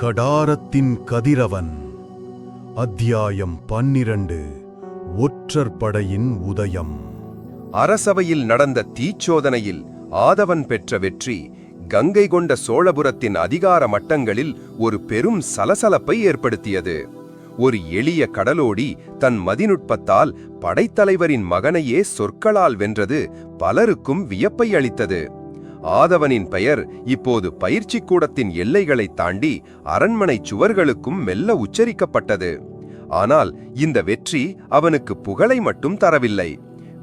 கடாரத்தின் கதிரவன். அத்தியாயம் பன்னிரண்டு. ஒற்றர் படையின் உதயம். அரசவையில் நடந்த தீச்சோதனையில் ஆதவன் பெற்ற வெற்றி கங்கை கொண்ட சோழபுரத்தின் அதிகார மட்டங்களில் ஒரு பெரும் சலசலப்பை ஏற்படுத்தியது. ஒரு எளிய கடலோடி தன் மதிநுட்பத்தால் படைத்தலைவரின் மகனையே சொற்களால் வென்றது பலருக்கும் வியப்பை அளித்தது. ஆதவனின் பெயர் இப்போது பயிற்சிக் கூடத்தின் எல்லைகளை தாண்டி அரண்மனை சுவர்களுக்கும் மெல்ல உச்சரிக்கப்பட்டது. ஆனால் இந்த வெற்றி அவனுக்கு புகழை மட்டும் தரவில்லை.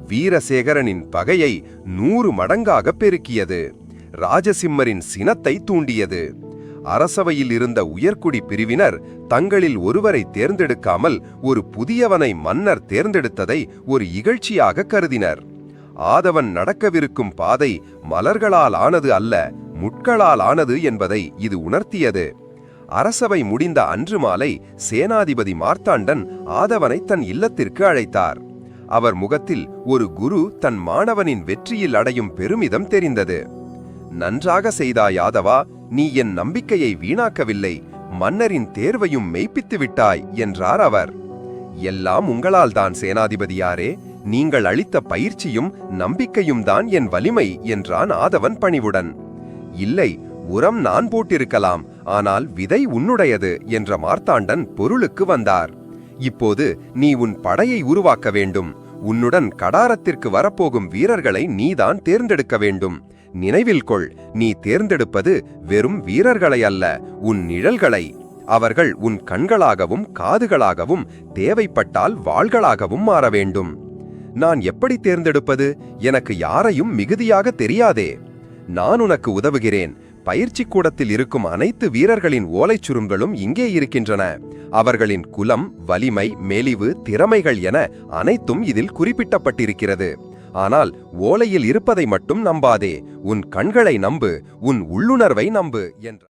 வீரசேகரனின் பகையை நூறு மடங்காக பெருக்கியது. ராஜசிம்மரின் சினத்தை தூண்டியது. அரசவையில் இருந்த உயர்குடி பிரிவினர் தங்களில் ஒருவரை தேர்ந்தெடுக்காமல் ஒரு புதியவனை மன்னர் தேர்ந்தெடுத்ததை ஒரு இகழ்ச்சியாக கருதினர். ஆதவன் நடக்கவிருக்கும் பாதை மலர்களால் ஆனது அல்ல முட்களால் ஆனது என்பதை இது உணர்த்தியது. அரசவை முடிந்த அன்று மாலை சேனாதிபதி மார்த்தாண்டன் ஆதவனை தன் இல்லத்திற்கு அழைத்தார். அவர் முகத்தில் ஒரு குரு தன் மாணவனின் வெற்றியில் அடையும் பெருமிதம் தெரிந்தது. நன்றாக செய்தாய் யாதவா நீ என் நம்பிக்கையை வீணாக்கவில்லை மன்னரின் தேர்வையும் மெய்ப்பித்து விட்டாய் என்றார் அவர். எல்லாம் உங்களால் தான் சேனாதிபதியாரே. நீங்கள் அளித்த பயிற்சியும் நம்பிக்கையும் தான் என் வலிமை என்றான் ஆதவன் பணிவுடன். இல்லை உரம் நான் போட்டிருக்கலாம் ஆனால் விதை உன்னுடையது என்ற மார்த்தாண்டன் பொருளுக்கு வந்தார். இப்போது நீ உன் படையை உருவாக்க வேண்டும். உன்னுடன் கடாரத்திற்கு வரப்போகும் வீரர்களை நீதான் தேர்ந்தெடுக்க வேண்டும். நினைவில் கொள் நீ தேர்ந்தெடுப்பது வெறும் வீரர்களை அல்ல உன் நிழல்களை. அவர்கள் உன் கண்களாகவும் காதுகளாகவும் தேவைப்பட்டால் வாள்களாகவும் மாற வேண்டும். நான் எப்படி தேர்ந்தெடுப்பது? எனக்கு யாரையும் மிகுதியாக தெரியாதே. நான் உனக்கு உதவுகிறேன். பயிற்சிக் கூடத்தில் இருக்கும் அனைத்து வீரர்களின் ஓலைச் சுருங்களும் இங்கே இருக்கின்றன. அவர்களின் குலம் வலிமை மெலிவு திறமைகள் என அனைத்தும் இதில் குறிப்பிட்டப்பட்டிருக்கிறது. ஆனால் ஓலையில் இருப்பதை மட்டும் நம்பாதே. உன் கண்களை நம்பு. உன் உள்ளுணர்வை நம்பு என்ற